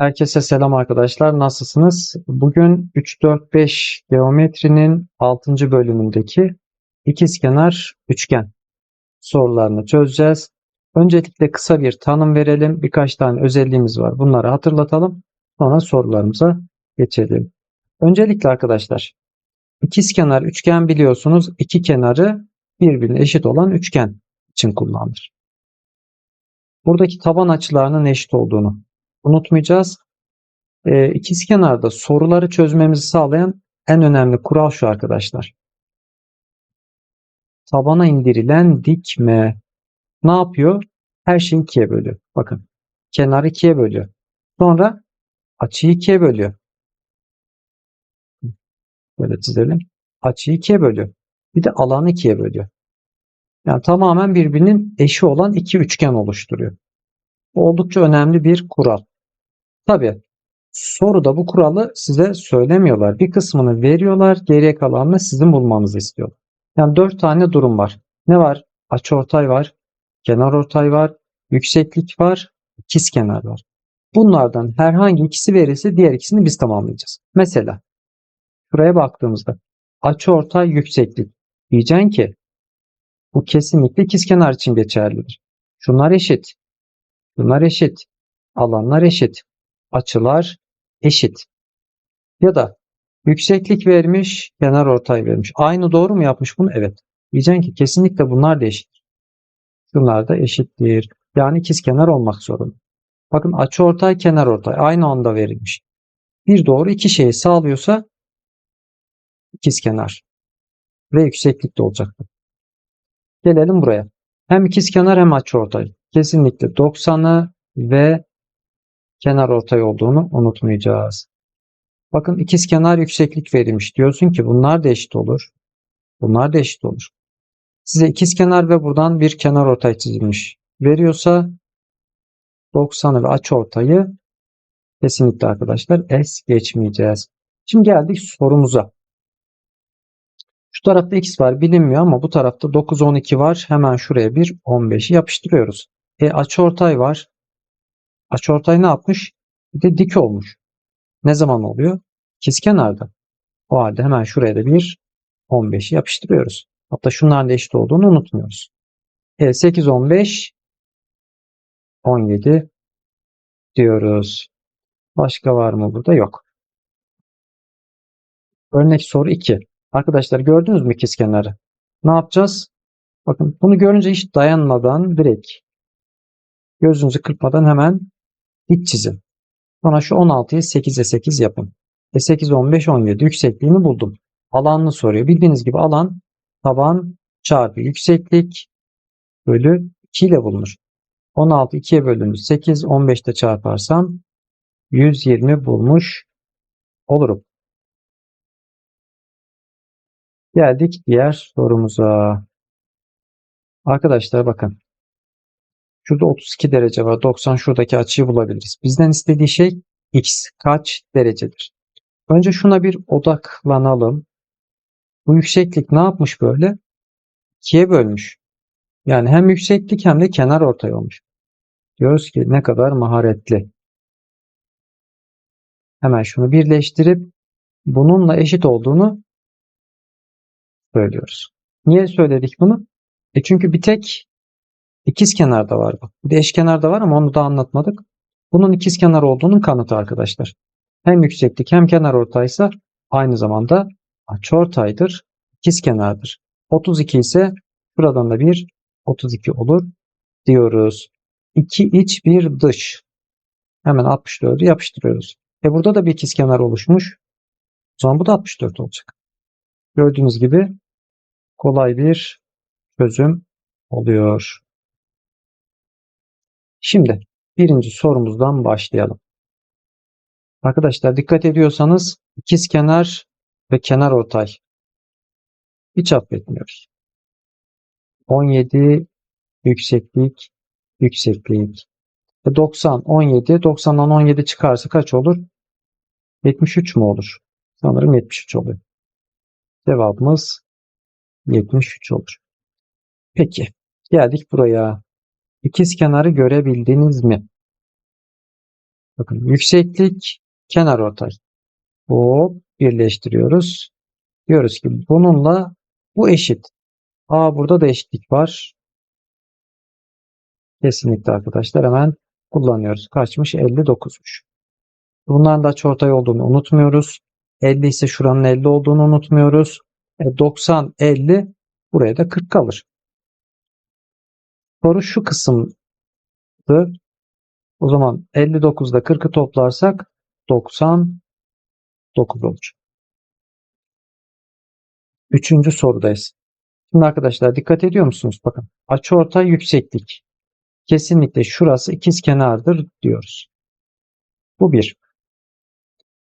Herkese selam arkadaşlar. Nasılsınız? Bugün 3, 4, 5 geometrinin 6. bölümündeki ikizkenar üçgen sorularını çözeceğiz. Öncelikle kısa bir tanım verelim. Birkaç tane özelliğimiz var. Bunları hatırlatalım. Sonra sorularımıza geçelim. Öncelikle arkadaşlar ikizkenar üçgen biliyorsunuz iki kenarı birbirine eşit olan üçgen için kullanılır. Buradaki taban açılarının eşit olduğunu unutmayacağız. E, ikizkenarda soruları çözmemizi sağlayan en önemli kural şu arkadaşlar. Tabana indirilen dikme ne yapıyor? Her şeyi ikiye bölüyor. Bakın kenarı ikiye bölüyor. Sonra açıyı ikiye bölüyor. Böyle çizelim. Açıyı ikiye bölüyor. Bir de alanı ikiye bölüyor. Yani tamamen birbirinin eşi olan iki üçgen oluşturuyor. Bu oldukça önemli bir kural. Tabii soruda bu kuralı size söylemiyorlar. Bir kısmını veriyorlar, geriye kalanını sizin bulmanızı istiyorlar. Yani dört tane durum var. Ne var? Açıortay var, kenarortay var, yükseklik var, ikizkenar var. Bunlardan herhangi ikisi verirse diğer ikisini biz tamamlayacağız. Mesela şuraya baktığımızda açıortay yükseklik. Diyeceksin ki bu kesinlikle ikizkenar için geçerlidir. Şunlar eşit. Bunlar eşit. Alanlar eşit. Açılar eşit. Ya da yükseklik vermiş, kenar ortay vermiş. Aynı doğru mu yapmış bunu? Evet. Diyeceksin ki kesinlikle bunlar da eşit. Şunlar da eşittir. Yani ikizkenar olmak zorunda. Bakın açı ortay, kenar ortay aynı anda verilmiş. Bir doğru iki şeyi sağlıyorsa ikizkenar ve yükseklik de olacaktır. Gelelim buraya. Hem ikizkenar hem açıortay. Kesinlikle 90'ı ve kenar ortay olduğunu unutmayacağız. Bakın ikizkenar yükseklik verilmiş. Diyorsun ki bunlar da eşit olur. Bunlar da eşit olur. Size ikizkenar ve buradan bir kenar ortay çizilmiş. Veriyorsa 90'ı ve açıortayı kesinlikle arkadaşlar es geçmeyeceğiz. Şimdi geldik sorumuza. Şu tarafta x var bilinmiyor ama bu tarafta 9, 12 var. Hemen şuraya bir 15'i yapıştırıyoruz. E açıortay var. Açıortay ne yapmış? Bir de dik olmuş. Ne zaman oluyor? İkizkenarda. O halde hemen şuraya da bir 15'i yapıştırıyoruz. Hatta şunların da eşit olduğunu unutmuyoruz. E 8, 15, 17 diyoruz. Başka var mı burada? Yok. Örnek soru 2. Arkadaşlar gördünüz mü ikizkenarı? Ne yapacağız? Bakın bunu görünce hiç dayanmadan direkt gözünüzü kırpmadan hemen dik çizin. Sonra şu 16'yı 8'e 8 yapın. E 8, 15, 17 yüksekliğini buldum. Alanını soruyor. Bildiğiniz gibi alan taban çarpı yükseklik bölü 2 ile bulunur. 16 2'ye bölünür. 8, 15'te çarparsam 120 bulmuş olurum. Geldik diğer sorumuza. Arkadaşlar bakın. Şurada 32 derece var. 90 şuradaki açıyı bulabiliriz. Bizden istediği şey x kaç derecedir? Önce şuna bir odaklanalım. Bu yükseklik ne yapmış böyle? 2'ye bölmüş. Yani hem yükseklik hem de kenar ortay olmuş. Diyoruz ki ne kadar maharetli. Hemen şunu birleştirip bununla eşit olduğunu söylüyoruz. Niye söyledik bunu? E çünkü bir tek ikiz kenarda var bu. Bir de eşkenarda var ama onu da anlatmadık. Bunun ikiz kenar olduğunun kanıtı arkadaşlar. Hem yükseklik hem kenar ortaysa aynı zamanda açıortaydır, ikiz kenardır. 32 ise buradan da bir 32 olur diyoruz. 2 iç bir dış. Hemen 64'ü yapıştırıyoruz. E burada da bir ikiz kenar oluşmuş. O zaman bu da 64 olacak. Gördüğünüz gibi kolay bir çözüm oluyor. Şimdi birinci sorumuzdan başlayalım. Arkadaşlar dikkat ediyorsanız ikiz kenar ve kenar ortay hiç affetmiyoruz. 17 yükseklik yükseklik. 90 17 90'dan 17 çıkarsa kaç olur? 73 mü olur? Sanırım 73 oluyor. Cevabımız 73 olur. Peki geldik buraya. İkiz kenarı görebildiniz mi? Bakın yükseklik kenar ortay. Hop birleştiriyoruz. Diyoruz ki bununla bu eşit. Aa burada da eşitlik var. Kesinlikle arkadaşlar hemen kullanıyoruz. Kaçmış? 59'muş. Bunların da açıortay olduğunu unutmuyoruz. 50 ise şuranın 50 olduğunu unutmuyoruz. E, 90, 50 buraya da 40 kalır. Soru şu kısımdı. O zaman 59'da 40'ı toplarsak 99 olur. Üçüncü sorudayız. Şimdi arkadaşlar dikkat ediyor musunuz? Bakın açıortay yükseklik. Kesinlikle şurası ikizkenardır diyoruz. Bu bir.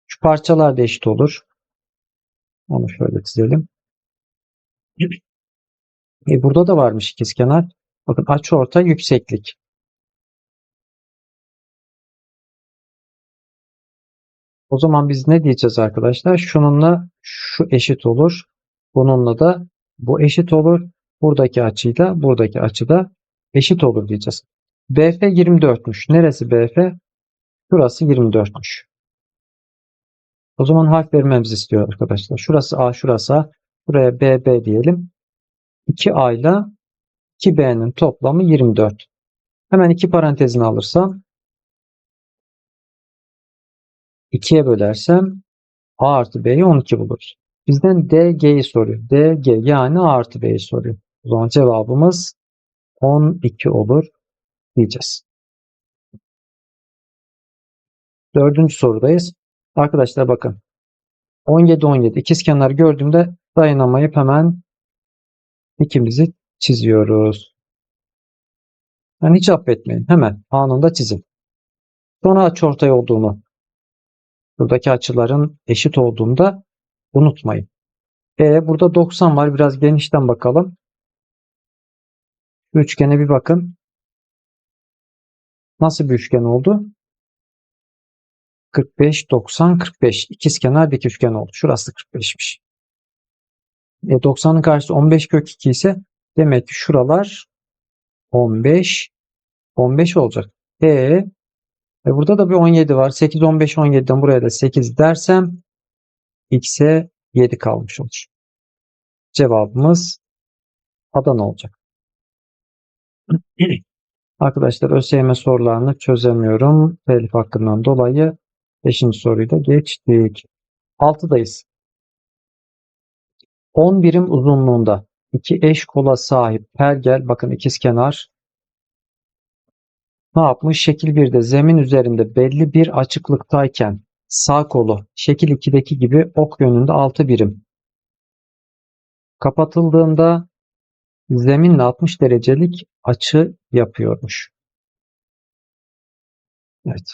Şu parçalar da eşit olur. Onu şöyle çizelim. E burada da varmış ikizkenar. Bakın açıortay yükseklik. O zaman biz ne diyeceğiz arkadaşlar? Şununla şu eşit olur. Bununla da bu eşit olur. Buradaki açıyla buradaki açı da eşit olur diyeceğiz. BF 24'müş. Neresi BF? Şurası 24'müş. O zaman harf vermemizi istiyor arkadaşlar. Şurası A, şurası A. Buraya BB diyelim. 2A ile 2B'nin toplamı 24. Hemen iki parantezini alırsam 2'ye bölersem A artı B'yi 12 buluruz. Bizden DG'yi soruyor. DG yani A artı B'yi soruyor. O zaman cevabımız 12 olur diyeceğiz. Dördüncü sorudayız. Arkadaşlar bakın. 17 17 ikizkenar gördüğümde dayanamayıp hemen ikimizi çiziyoruz. Yani hiç affetmeyin. Hemen anında çizin. Sonra açıortay olduğunu buradaki açıların eşit olduğunda unutmayın. E burada 90 var. Biraz genişten bakalım. Üçgene bir bakın. Nasıl bir üçgen oldu? 45, 90, 45. İkizkenar dik üçgen oldu. Şurası 45'miş. E 90'ın karşısı 15 kök 2 ise demek ki şuralar 15 15 olacak. E, e burada da bir 17 var. 8 15 17'den buraya da 8 dersem x'e 7 kalmış olur. Cevabımız Adana olacak. Arkadaşlar ÖSYM sorularını çözemiyorum. Telif hakkından dolayı 5. soruyu da geçtik. 6'dayız. 10 birim uzunluğunda iki eş kola sahip pergel bakın ikizkenar ne yapmış? Şekil 1'de zemin üzerinde belli bir açıklıktayken sağ kolu şekil 2'deki gibi ok yönünde 6 birim kapatıldığında zeminle 60 derecelik açı yapıyormuş. Evet.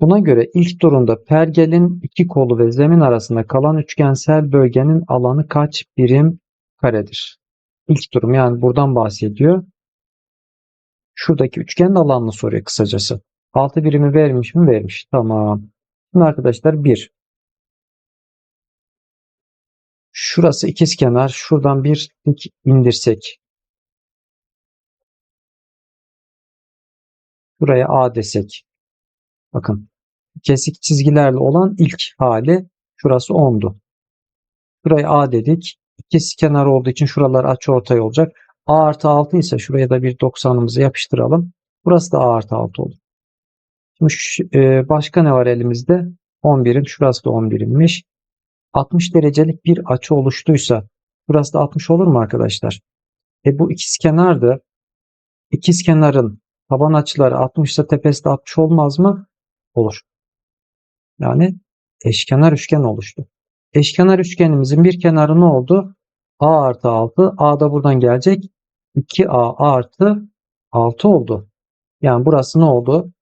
Buna göre ilk durumda pergelin iki kolu ve zemin arasında kalan üçgensel bölgenin alanı kaç birim karedir? İlk durum yani buradan bahsediyor. Şuradaki üçgenin alanını soruyor kısacası. 6 birimi vermiş mi? Vermiş. Tamam. Şimdi arkadaşlar 1. Şurası ikizkenar. Şuradan bir indirsek. Buraya A desek. Bakın kesik çizgilerle olan ilk hali şurası 10'du. Buraya A dedik. İkisi kenar olduğu için şuralar açıortay olacak. A artı 6 ise şuraya da bir 90'ımızı yapıştıralım. Burası da A artı 6 olur. Şimdi şu, e, başka ne var elimizde? 11'in şurası da 11'inmiş. 60 derecelik bir açı oluştuysa burası da 60 olur mu arkadaşlar? E bu ikizkenardı. İkizkenarın taban açıları 60 ise tepesi de 60 olmaz mı? Olur. Yani eşkenar üçgen oluştu. Eşkenar üçgenimizin bir kenarı ne oldu? A artı 6. A da buradan gelecek. 2A artı 6 oldu. Yani burası ne oldu?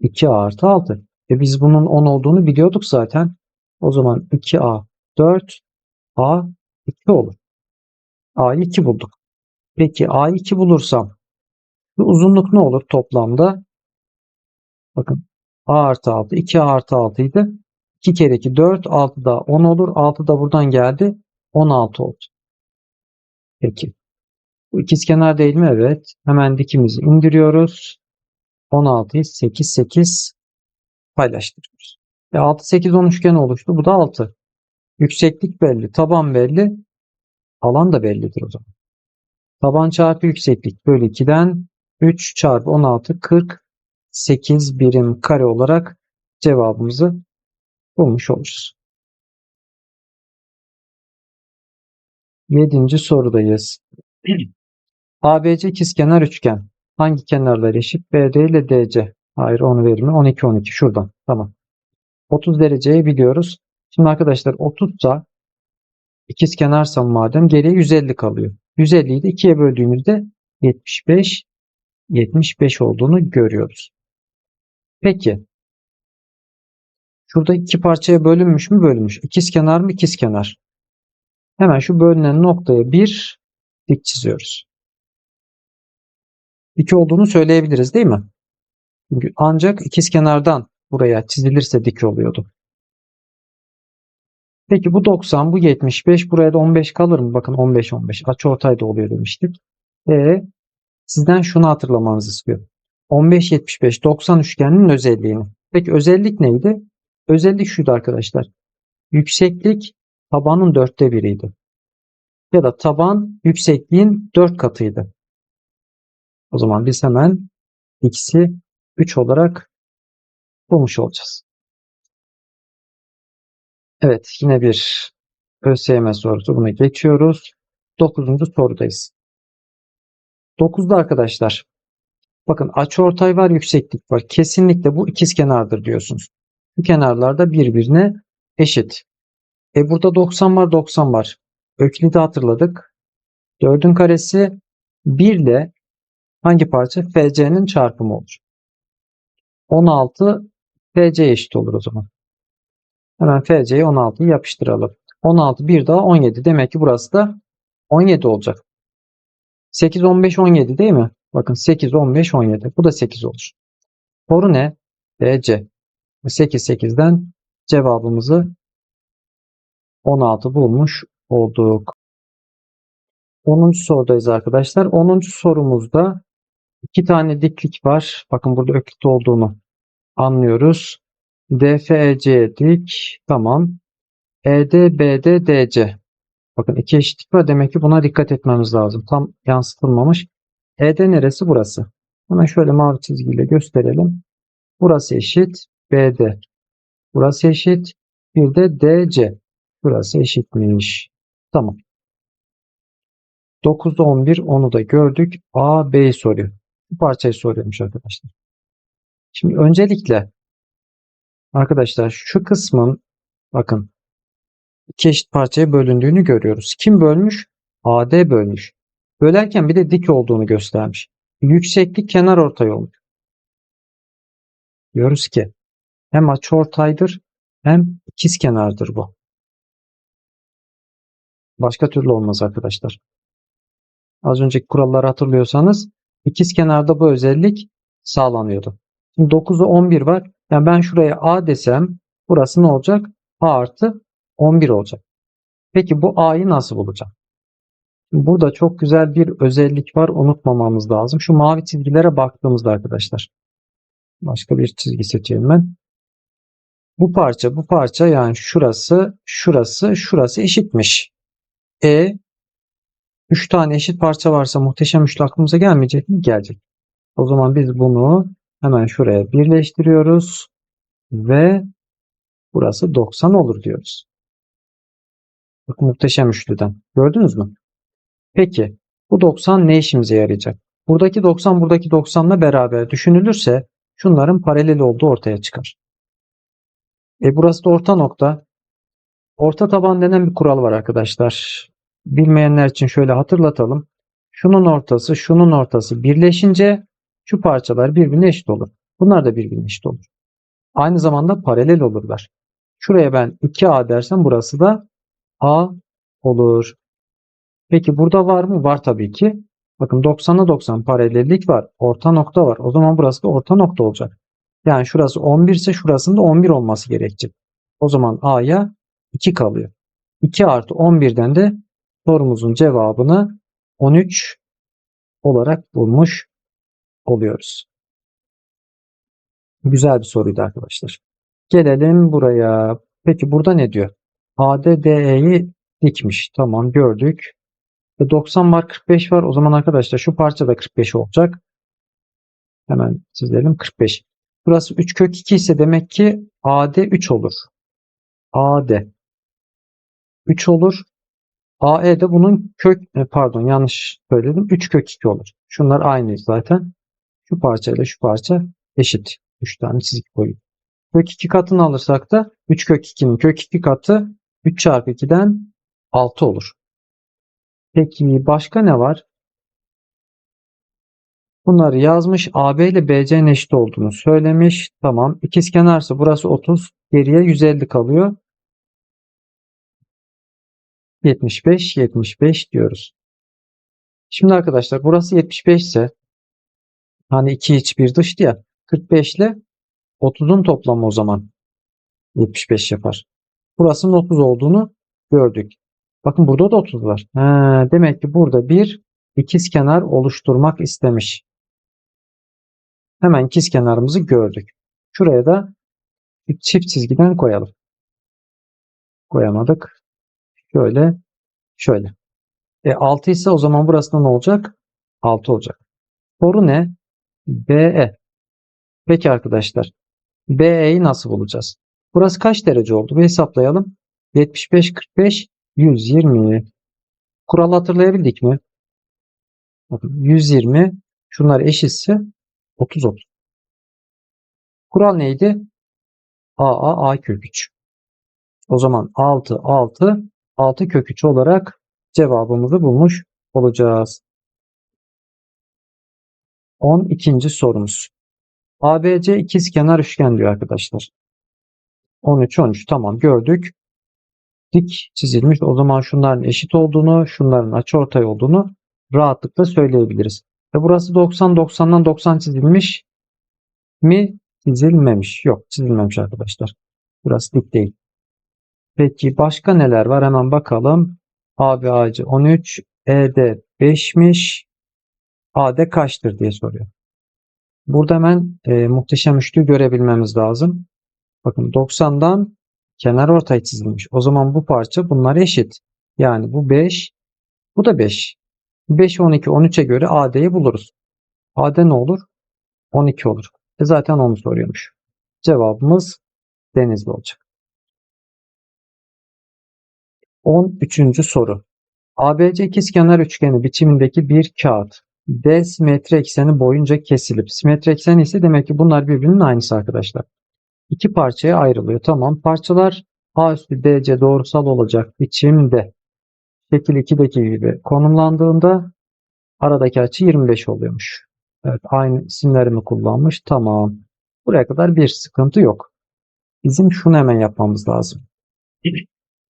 2A artı 6. E biz bunun 10 olduğunu biliyorduk zaten. O zaman 2A 4 A 2 olur. A'yı 2 bulduk. Peki A'yı 2 bulursam uzunluk ne olur toplamda? Bakın A artı 6 2A artı 6 idi. 2 kere 2 4 6 da 10 olur. 6 da buradan geldi. 16 oldu. Peki. Bu ikizkenar değil mi? Evet. Hemen dikimizi indiriyoruz. 16'yı 8 8 paylaştırıyoruz. E 6 8 10 üçgeni oluştu. Bu da 6. Yükseklik belli, taban belli, alan da bellidir o zaman. Taban çarpı yükseklik bölü 2'den 3 çarpı 16 48 birim kare olarak cevabımızı bulmuş oluruz. Yedinci sorudayız. ABC ikizkenar üçgen. Hangi kenarlar eşit? BD ile DC. Hayır onu vermiyor. 12 12 şuradan. Tamam. 30 dereceyi biliyoruz. Şimdi arkadaşlar 30 sa ikizkenarsam madem geriye 150 kalıyor. 150'yi de 2'ye böldüğümüzde 75 75 olduğunu görüyoruz. Peki şurada iki parçaya bölünmüş mü bölünmüş? İkizkenar mı ikizkenar? Hemen şu bölünen noktaya bir dik çiziyoruz. Dik olduğunu söyleyebiliriz değil mi? Çünkü ancak ikizkenardan buraya çizilirse dik oluyordu. Peki bu 90, bu 75, buraya da 15 kalır mı? Bakın 15 15. Açıortay oluyor demiştik. E sizden şunu hatırlamanızı istiyor. 15 75 90 üçgeninin özelliğini. Peki özellik neydi? Özellik şuydu arkadaşlar. Yükseklik tabanın dörtte biriydi. Ya da taban yüksekliğin dört katıydı. O zaman biz hemen x'i 3 olarak bulmuş olacağız. Evet yine bir ÖSYM sorusu. Bunu geçiyoruz. 9. sorudayız. 9'da arkadaşlar bakın açıortay var yükseklik var. Kesinlikle bu ikizkenardır diyorsunuz. Bu kenarlarda birbirine eşit. E burada 90 var 90 var. Öklid'i hatırladık. 4'ün karesi 1 ile hangi parça? FC'nin çarpımı olur. 16 FC eşit olur o zaman. Hemen FC'ye 16'yı yapıştıralım. 16 bir daha 17. Demek ki burası da 17 olacak. 8, 15, 17 değil mi? Bakın 8, 15, 17. Bu da 8 olur. Soru ne? DC. 8, 8'den cevabımızı 16 bulmuş olduk. 10. sorudayız arkadaşlar. 10. sorumuzda iki tane diklik var. Bakın burada öklit olduğunu anlıyoruz. DFEC dik. Tamam. ED, BD, DC. Bakın iki eşitlik var. Demek ki buna dikkat etmemiz lazım. Tam yansıtılmamış. ED neresi? Burası. Hemen şöyle mavi çizgiyle gösterelim. Burası eşit. BD. Burası eşit. Bir de DC. Burası eşitmiş. Tamam. 9'da 11 onu da gördük. A, B'yi soruyor. Bu parçayı soruyormuş arkadaşlar. Şimdi öncelikle arkadaşlar şu kısmın bakın iki eşit parçaya bölündüğünü görüyoruz. Kim bölmüş? AD bölmüş. Bölerken bir de dik olduğunu göstermiş. Yükseklik kenar ortay olmuş. Diyoruz ki hem açıortaydır hem ikizkenardır bu. Başka türlü olmaz arkadaşlar. Az önceki kuralları hatırlıyorsanız ikizkenarda bu özellik sağlanıyordu. Şimdi 9'da 11 var. Yani ben şuraya A desem burası ne olacak? A artı 11 olacak. Peki bu A'yı nasıl bulacağım? Burada çok güzel bir özellik var. Unutmamamız lazım. Şu mavi çizgilere baktığımızda arkadaşlar. Başka bir çizgi seçeyim ben. Bu parça, bu parça yani şurası, şurası, şurası eşitmiş. E 3 tane eşit parça varsa muhteşem üçlü aklımıza gelmeyecek mi? Gelecek. O zaman biz bunu hemen şuraya birleştiriyoruz ve burası 90 olur diyoruz. Bak muhteşem üçlüden. Gördünüz mü? Peki bu 90 ne işimize yarayacak? Buradaki 90 buradaki 90 ile beraber düşünülürse şunların paralel olduğu ortaya çıkar. E burası da orta nokta. Orta taban denen bir kural var arkadaşlar. Bilmeyenler için şöyle hatırlatalım. Şunun ortası, şunun ortası birleşince şu parçalar birbirine eşit olur. Bunlar da birbirine eşit olur. Aynı zamanda paralel olurlar. Şuraya ben 2A dersem burası da A olur. Peki burada var mı? Var tabii ki. Bakın 90'a 90 paralellik var. Orta nokta var. O zaman burası da orta nokta olacak. Yani şurası 11 ise şurasında 11 olması gerekecek. O zaman A'ya 2 kalıyor. 2 artı 11'den de sorumuzun cevabını 13 olarak bulmuş oluyoruz. Güzel bir soruydu arkadaşlar. Gelelim buraya. Peki burada ne diyor? AD dikmiş. Tamam gördük. E 90 var 45 var. O zaman arkadaşlar şu parça da 45 olacak. Hemen çizelim 45. Burası 3 kök 2 ise demek ki AD 3 olur. AD 3 olur. AE de bunun kök e, pardon yanlış söyledim. 3 kök 2 olur. Şunlar aynı zaten. Şu parça ile şu parça eşit. 3 tane çizgi koyuyor. Kök 2 katını alırsak da 3 kök 2'nin kök 2 katı 3 çarpı 2'den 6 olur. Peki başka ne var? Bunları yazmış. AB ile BC'nin eşit olduğunu söylemiş. Tamam. İkizkenarsa burası 30. Geriye 150 kalıyor. 75, 75 diyoruz. Şimdi arkadaşlar burası 75 ise hani 2 iç bir dıştı ya 45 ile 30'un toplamı o zaman 75 yapar. Burasının 30 olduğunu gördük. Bakın burada da 30 var. He, demek ki burada bir ikizkenar oluşturmak istemiş. Hemen ikizkenarımızı gördük. Şuraya da bir çift çizgiden koyalım. Koyamadık. Şöyle, şöyle. E 6 ise o zaman burası ne olacak? 6 olacak. Soru ne? BE. Peki arkadaşlar. BE'yi nasıl bulacağız? Burası kaç derece oldu? Bir hesaplayalım. 75, 45, 120. Kural hatırlayabildik mi? Bakın 120. Şunlar eşitse 30 30. Kural neydi? A A A kök 3. O zaman 6 6 6 kök 3 olarak cevabımızı bulmuş olacağız. 12. sorumuz. ABC ikizkenar üçgen diyor arkadaşlar. 13 13 tamam gördük. Dik çizilmiş. O zaman şunların eşit olduğunu, şunların açıortay olduğunu rahatlıkla söyleyebiliriz. Ve burası 90 90'dan 90 çizilmiş mi? Çizilmemiş. Yok çizilmemiş arkadaşlar. Burası dik değil. Peki başka neler var? Hemen bakalım. AB AC 13, ED 5'miş. AD kaçtır diye soruyor. Burada hemen e, muhteşem üçlüyü görebilmemiz lazım. Bakın 90'dan kenar ortay çizilmiş. O zaman bu parça bunlar eşit. Yani bu 5, bu da 5. 5, 12, 13'e göre AD'yi buluruz. AD ne olur? 12 olur. E zaten onu soruyormuş. Cevabımız Denizli olacak. 13. soru. ABC ikizkenar üçgeni biçimindeki bir kağıt D simetri ekseni boyunca kesilip simetri ekseni ise demek ki bunlar birbirinin aynısı arkadaşlar. İki parçaya ayrılıyor. Tamam. Parçalar A üstü DC doğrusal olacak biçimde şekil 2'deki gibi konumlandığında aradaki açı 25 oluyormuş. Evet aynı isimlerimi kullanmış. Tamam. Buraya kadar bir sıkıntı yok. Bizim şunu hemen yapmamız lazım.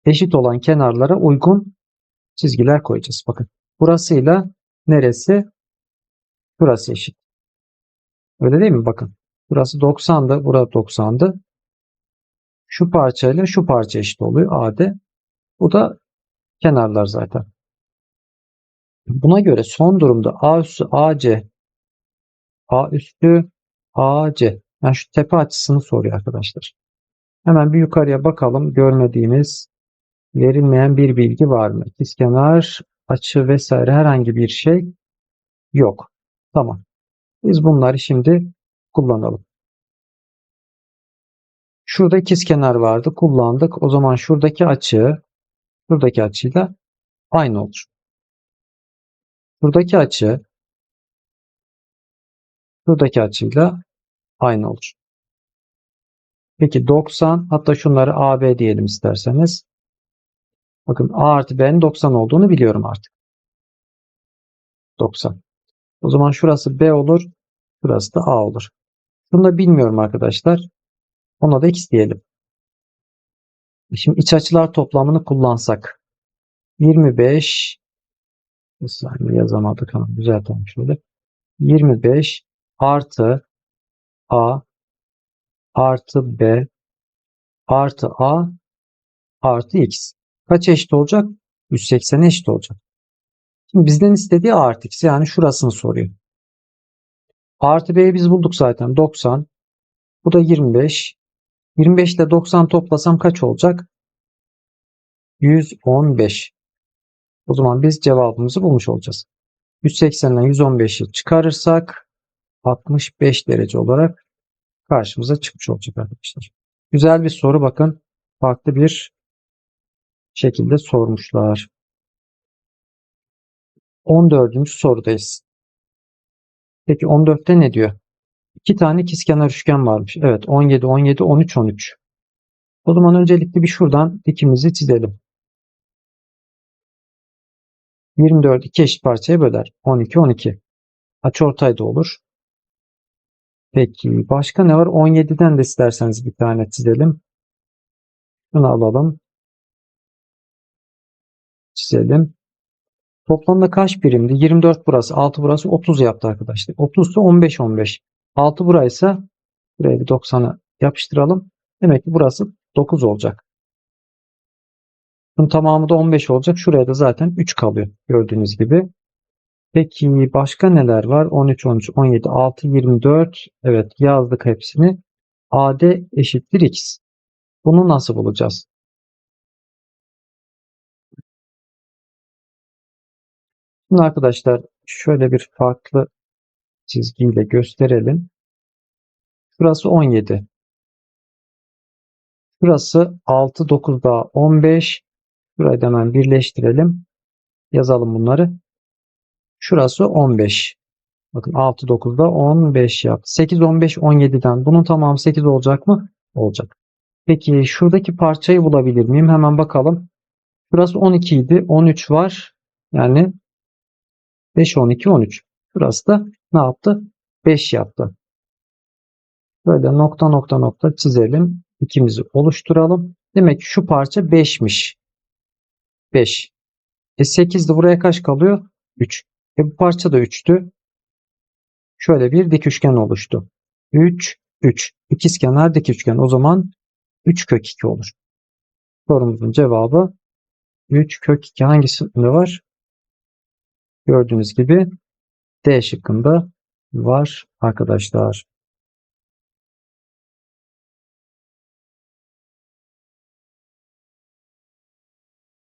Eşit olan kenarlara uygun çizgiler koyacağız. Bakın burasıyla neresi? Burası eşit. Öyle değil mi? Bakın. Burası 90'dı. Burada 90'dı. Şu parçayla şu parça eşit oluyor. AD. Bu da kenarlar zaten. Buna göre son durumda A üstü AC A üstü AC yani şu tepe açısını soruyor arkadaşlar. Hemen bir yukarıya bakalım. Görmediğimiz verilmeyen bir bilgi var mı? İkizkenar, açı vesaire herhangi bir şey yok. Tamam. Biz bunları şimdi kullanalım. Şurada ikizkenar vardı. Kullandık. O zaman şuradaki açı şuradaki açıyla aynı olur. Buradaki açı buradaki açıyla aynı olur. Peki 90 hatta şunları AB diyelim isterseniz. Bakın A artı B'nin 90 olduğunu biliyorum artık. 90. O zaman şurası B olur. Burası da A olur. Bunu da bilmiyorum arkadaşlar. Ona da X diyelim. Şimdi iç açılar toplamını kullansak. 25 bir saniye yazamadık ama düzeltelim şöyle. 25 artı A artı B artı A artı X. Kaç eşit olacak? 180 eşit olacak. Şimdi bizden istediği A artı X yani şurasını soruyor. Artı B'yi biz bulduk zaten 90. Bu da 25. 25 ile 90 toplasam kaç olacak? 115. O zaman biz cevabımızı bulmuş olacağız. 180'den 115'i çıkarırsak 65 derece olarak karşımıza çıkmış olacak arkadaşlar. Güzel bir soru bakın. Farklı bir şekilde sormuşlar. 14. sorudayız. Peki 14'te ne diyor? İki tane ikizkenar üçgen varmış. Evet 17, 17, 13, 13. O zaman öncelikle bir şuradan dikimizi çizelim. 24 iki eşit parçaya böler. 12, 12. Açıortay da olur. Peki başka ne var? 17'den de isterseniz bir tane çizelim. Bunu alalım. Çizelim. Toplamda kaç birimdi? 24 burası, 6 burası 30 yaptı arkadaşlar. 30 ise 15 15. 6 buraysa buraya bir 90'a yapıştıralım. Demek ki burası 9 olacak. Bunun tamamı da 15 olacak. Şuraya da zaten 3 kalıyor gördüğünüz gibi. Peki başka neler var? 13, 13, 17, 6, 24. Evet yazdık hepsini. AD eşittir X. Bunu nasıl bulacağız? Şimdi arkadaşlar şöyle bir farklı çizgiyle gösterelim. Şurası 17. Şurası 6, 9 daha 15. Şurayı da hemen birleştirelim. Yazalım bunları. Şurası 15. Bakın 6, 9'da 15 yaptı. 8, 15, 17'den. Bunun tamamı 8 olacak mı? Olacak. Peki şuradaki parçayı bulabilir miyim? Hemen bakalım. Burası 12 idi. 13 var. Yani 5, 12, 13. Burası da ne yaptı? 5 yaptı. Böyle nokta nokta nokta çizelim. İkimizi oluşturalım. Demek ki şu parça 5'miş. 5. E 8 de buraya kaç kalıyor? 3. E bu parça da 3'tü. Şöyle bir dik üçgen oluştu. 3, 3. İkizkenar dik üçgen. O zaman 3 kök 2 olur. Sorumuzun cevabı 3 kök 2 hangisinde var? Gördüğünüz gibi D şıkkında var arkadaşlar.